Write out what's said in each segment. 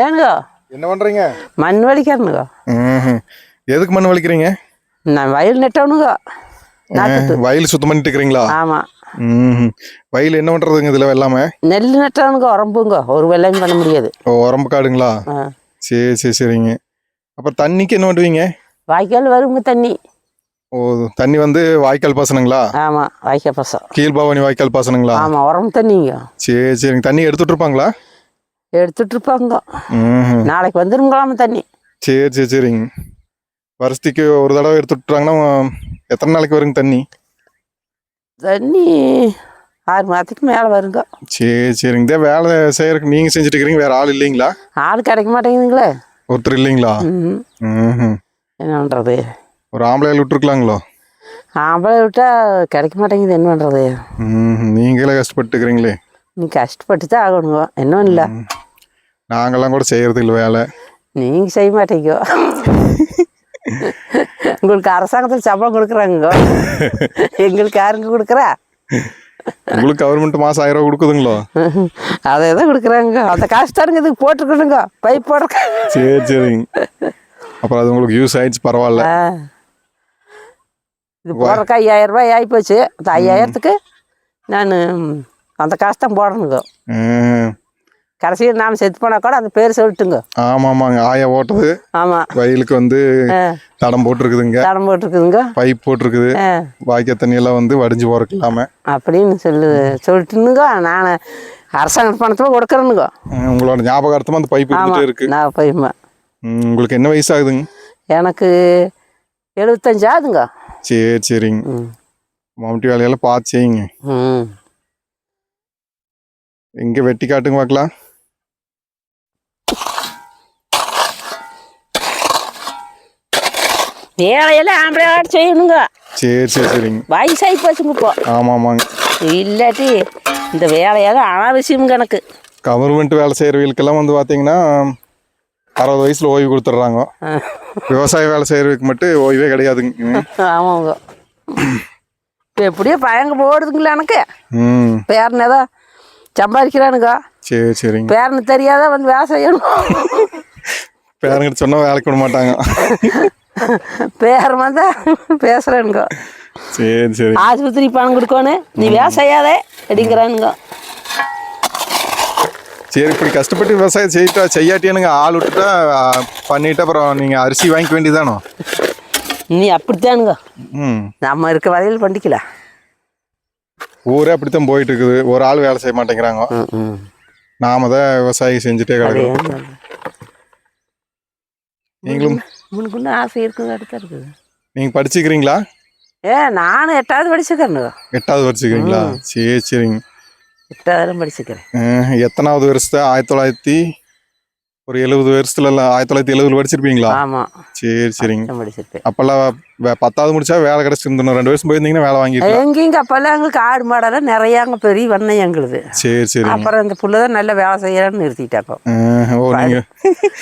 ஏனுங்க? என்ன பண்றீங்க? மண் வலிக்கிறனுங்க. எதுக்கு மண் வலிக்கிறீங்க? நான் வயல் நெட்டவனுங்க. வயல் சுத்தம் பண்ணிட்டு இருக்கிறீங்களா? ம்ஹும். வயல் என்ன பண்றதுங்க இதுல எல்லாமே? நெல் நெட்டவனுங்க உரம்புங்க. ஒரு வெள்ளையும் பண்ண முடியாது. ஓ உரம்பு காடுங்களா. சரி சரி சரிங்க. அப்புறம் தண்ணிக்கு என்ன பண்ணுவீங்க? வாய்க்கால் வருங்க தண்ணி. ஓ தண்ணி வந்து வாய்க்கால் பாசனங்களா? ஆமாம் வாய்க்கால் பசம் கீழ்பவானி வாய்க்கால் பாசனங்களா? ஆமாம் உரம் தண்ணிங்க. சரி சரிங்க. தண்ணி எடுத்துட்டு இருப்பாங்களா? எடுத்துட்டு இருப்பாங்க. நாளைக்கு வந்துருங்களாம தண்ணி. சரி சரி சரிங்க. வருஷத்துக்கு ஒரு தடவை எடுத்துட்டுறாங்கன்னா எத்தனை நாளைக்கு வருங்க தண்ணி? தண்ணி ஆறு மாதத்துக்கு மேலே வருங்க. சரி சரிங்க. இதே வேலை செய்யறதுக்கு நீங்க செஞ்சுட்டு இருக்கிறீங்க வேற ஆள் இல்லைங்களா? ஆள் கிடைக்க மாட்டேங்குதுங்களே. ஒருத்தர் இல்லைங்களா. என்ன பண்ணுறது ஒரு ஆம்பளையால் விட்டுருக்கலாங்களோ? ஆம்பளை விட்டால் கிடைக்க மாட்டேங்குது என்ன பண்ணுறது. நீங்களே கஷ்டப்பட்டுக்கிறீங்களே. நீ கஷ்டப்பட்டு தான் ஆகணுங்க. இன்னும் இல்லை. நாங்கெல்லாம் கூட செய்யறது இல்லை வேலை. நீங்கள் செய்ய மாட்டீங்க. உங்களுக்கு அரசாங்கத்தில் சம்பளம் கொடுக்குறாங்க எங்களுக்கு யாருங்க கொடுக்குறா? உங்களுக்கு கவர்மெண்ட் மாசம் ஆயிரம் ரூபா கொடுக்குதுங்களோ? அதை தான் கொடுக்குறாங்க அந்த காசு தானுங்க இதுக்கு போட்டுருக்கணுங்க. பைப் போடுற சரி சரிங்க அப்புறம் அது உங்களுக்கு யூஸ் ஆயிடுச்சு பரவாயில்ல. இது போடுறக்கு ஐயாயிரம் ரூபாய் ஆகி போச்சு அந்த ஐயாயிரத்துக்கு நான் அந்த தான் போடணுங்க. கடைசியில் நாம் செத்து போனால் கூட அந்த பேர் சொல்லட்டுங்க. ஆமா ஆமாங்க. ஆயா ஓட்டுறது ஆமாம் வயலுக்கு வந்து தடம் போட்டிருக்குதுங்க. தடம் போட்டிருக்குதுங்க. பைப் போட்டிருக்குது. ஆ. வாய்க்கால் தண்ணி எல்லாம் வந்து வடிஞ்சு போறக்கு இல்லாம அப்படின்னு சொல்லு சொல்லிட்டுனுங்க. நான் அரசாங்க பணத்தில் கொடுக்குறேனுங்க. உங்களோட ஞாபகார்த்தமா அந்த பைப் இருக்கு. நான் போய்மா உங்களுக்கு என்ன வயசு ஆகுதுங்க எனக்கு எழுபத்தஞ்சு ஆகுதுங்க. சரி சரிங்க. மம்முட்டி வேலையெல்லாம் பார்த்து செய்யுங்க. ம். எங்க வெட்டி காட்டுங்க பார்க்கலாம் வேலையெல்லாம் ஆம்பளை செய்யணுங்க. சரி சரி சரிங்க. வயசாகி போச்சுங்க இப்போ. ஆமா ஆமாங்க. இல்லாட்டி இந்த வேலையெல்லாம் அனாவசியம் கணக்கு. கவர்மெண்ட் வேலை செய்கிறவங்களுக்கெல்லாம் வந்து பார்த்தீங்கன்னா அறுபது வயசில் ஓய்வு கொடுத்துட்றாங்க. விவசாய வேலை செய்கிறவங்களுக்கு மட்டும் ஓய்வே கிடையாதுங்க. ஆமாங்க. இப்போ எப்படியோ பயங்க போடுதுங்களா எனக்கு. ம். பேரன் ஏதோ சம்பாதிக்கிறானுங்க. சரி சரிங்க. பேரனு தெரியாத வந்து வேலை செய்யணும்? பேரங்கிட்ட சொன்னால் வேலைக்கு விட மாட்டாங்க. பேரன் வந்தா பேசுறானுங்க. சரி சரி. ஆஸ்பத்திரி பணம் கொடுக்கணும் நீ வேலை செய்யாதே அப்படிங்கிறானுங்க. சரி இப்படி கஷ்டப்பட்டு விவசாயம் செய்யிட்டா செய்யாட்டியானுங்க. ஆள் விட்டுட்டா பண்ணிட்டு அப்புறம் நீங்கள் அரிசி வாங்கிக்க வேண்டியதானோ நீ அப்படித்தானுங்க. ம். நம்ம இருக்க வரையில் பண்ணிக்கலாம் ஊரே அப்படித்தான் போயிட்டு இருக்குது ஒரு ஆள் வேலை செய்ய மாட்டேங்கிறாங்க. நாம தான் விவசாயி செஞ்சுட்டே கிடக்குறோம். நீங்களும் முன்னுக்குன்னு ஆசை இருக்குது? அடுத்த இருக்குது. நீங்கள் படிச்சுக்கிறீங்களா? ஏ நானும் எட்டாவது படிச்சுக்கிறேனுங்க. எட்டாவது படிச்சுக்கிறீங்களா? சரி சரிங்க. எட்டாவது படிச்சுக்கிறேன். எத்தனாவது வருஷத்தை? ஆயிரத்தி தொள்ளாயிரத்தி ஒரு எழுபது வருஷத்துல இல்ல ஆயிரத்தி தொள்ளாயிரத்தி எழுபதுல படிச்சிருப்பீங்களா? ஆமாம் சரி சரிங்க. படிச்சிருப்பேன். அப்பெல்லாம் பத்தாவது முடிச்சா வேலை கிடைச்சிருந்தோம் ரெண்டு வருஷம் போயிருந்தீங்கன்னா வேலை வாங்கிருக்கலாம் எங்கேங்க அப்போல்லாம் எங்களுக்கு ஆடு மாடெல்லாம் நிறையாங்க பெரிய வண்ணம் எங்களுது. சரி சரிங்க. அப்புறம் இந்த புள்ள தான் நல்லா வேலை செய்யறான்னு நிறுத்திட்டாக்கோ ஓ நீங்க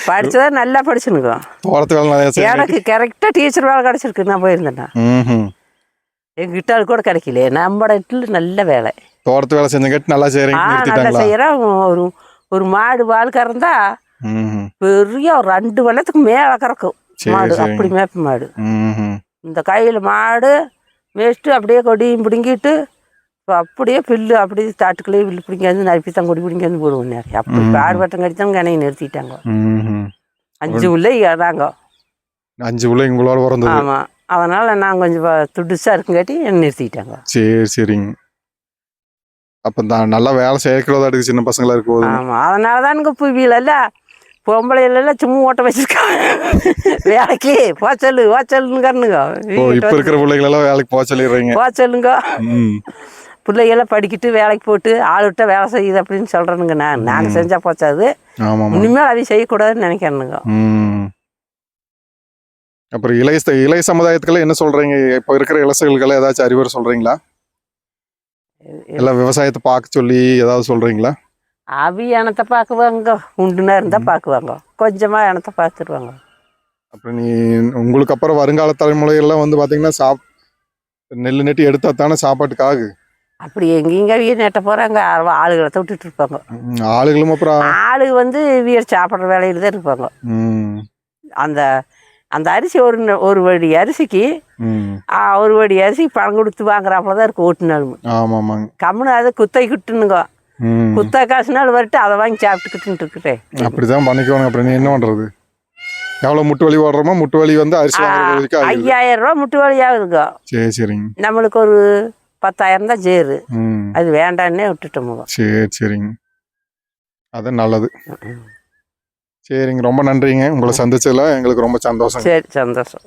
படிச்சதா நல்லா படிச்சுனுக்கோ தோட்டத்து வேலை நிறைய எனக்கு கரெக்டாக டீச்சர் வேலை கிடச்சிருக்கு நான் போயிருந்தேன்னா ம்ஹும். எங்கிட்ட அது கூட கிடைக்கல நம்ம இடத்துல நல்ல வேலை. தோட்டத்து வேலை செஞ்சங்காட்டி நல்லா ஆ செய்யறீங்க நல்லா செய்கிறோம் ஒரு ஒரு மாடு பால் கறந்தா ம்ஹும். பெரிய ரெண்டு வெள்ளத்துக்கு மேலே கறக்கும். மாடு. அப்படி மேய்ப்பு மாடு. இந்த கையில் மாடு மேய்ச்சிட்டு அப்படியே கொடியும் பிடுங்கிட்டு அப்படியே புல்லு அப்படியே தாட்டுக்குள்ளேயே புல்லு பிடிங்காந்து நறுப்பி தான் கொடி பிடிங்காந்து போடுவோம் நிறைய அப்படி பாடு வட்டம் கடித்தாங்க கணையை நிறுத்திட்டாங்க. அஞ்சு உள்ள ஏதாங்க அஞ்சு உள்ள உங்களோட பிறந்தது ஆமாம் அதனால் நான் கொஞ்சம் ப- துடுசா இருக்குங்காட்டி என்னை நிறுத்திட்டாங்க. சரி சரிங்க. அப்ப தான் நல்லா வேலை அடுக்கு சின்ன பசங்களா இருக்கும் ஆமாம் அதனால தானுங்க புவியிலெல்லாம் பொம்பளையிலெல்லாம் சும்மா ஓட்ட வச்சிருக்காங்க. வேலைக்கு போச்சல்லு ஓச்சல்லுங்கன்னுங்க ஓ இப்ப இருக்கிற பிள்ளைகள் எல்லாம் வேலைக்கு போக சொல்லிடுறீங்க. போச்சல்லுங்க ம். பிள்ளைகள்லாம் படிக்கிட்டு வேலைக்கு போட்டு ஆள் விட்டா வேலை செய்யுது அப்படின்னு சொல்கிறேனுங்க நான். நாங்கள் செஞ்சால் போச்சாது. இனிமேல் அதை செய்யக்கூடாதுன்னு நினைக்கிறேனுங்க. அப்புறம் இளைய இளைய சமுதாயத்துக்கெல்லாம் என்ன சொல்றீங்க? இப்போ இருக்கிற இளசல்களை ஏதாச்சும் அறிவுரை சொல்றீங்களா? எல்லாம் விவசாயத்தை பார்க்க சொல்லி ஏதாவது சொல்றீங்களா? அவி இனத்தை பார்க்குவாங்க உண்டுனா இருந்தால் பார்க்குவாங்க கொஞ்சமாக இனத்தை பார்த்துருவாங்க அப்புறம் நீ உங்களுக்கு அப்புறம் வருங்கால தலைமுறையெல்லாம் வந்து பாத்தீங்கன்னா சாப் நெல் நெட்டி எடுத்தா தானே சாப்பாட்டுக்கு ஆகு. அப்படி எங்கேங்க வீடு நெட்ட போகிறாங்க ஆளுகளை தொட்டுட்டு இருப்பாங்க. ஆளுகளும் அப்புறம் ஆளு வந்து வீடு சாப்பிட்ற வேலையில் தான் இருப்பாங்க. அந்த அந்த அரிசி ஒரு ஒரு வடி அரிசிக்கு ஒரு வடி அரிசி பணம் கொடுத்து வாங்குறாப்புல தான் இருக்கு ஓட்டுனாலும் ஆமாம் ஆமாங்க கம்முன்னு அதை குத்தை கிட்டுனுங்க குத்த காசு நாள் வரட்டு அதை வாங்கி சாப்பிட்டுக்கிட்டு இருக்கட்டே அப்படி தான் பண்ணிக்கணும் அப்புறம் நீ என்ன பண்ணுறது எவ்வளோ முட்டு வலி ஓடுறோமோ முட்டு வலி வந்து அரிசி ஐயாயிரம் ரூபா முட்டு வழி ஆகுதுங்க சரி சரிங்க. நம்மளுக்கு ஒரு பத்தாயிரம் தான் சேரு. அது வேண்டான்னே விட்டுட்டோமுங்க சரி சரிங்க. அது நல்லது. சரிங்க ரொம்ப நன்றிங்க. உங்களை சந்திச்சதுல எங்களுக்கு ரொம்ப சந்தோஷம் சரி சந்தோஷம்.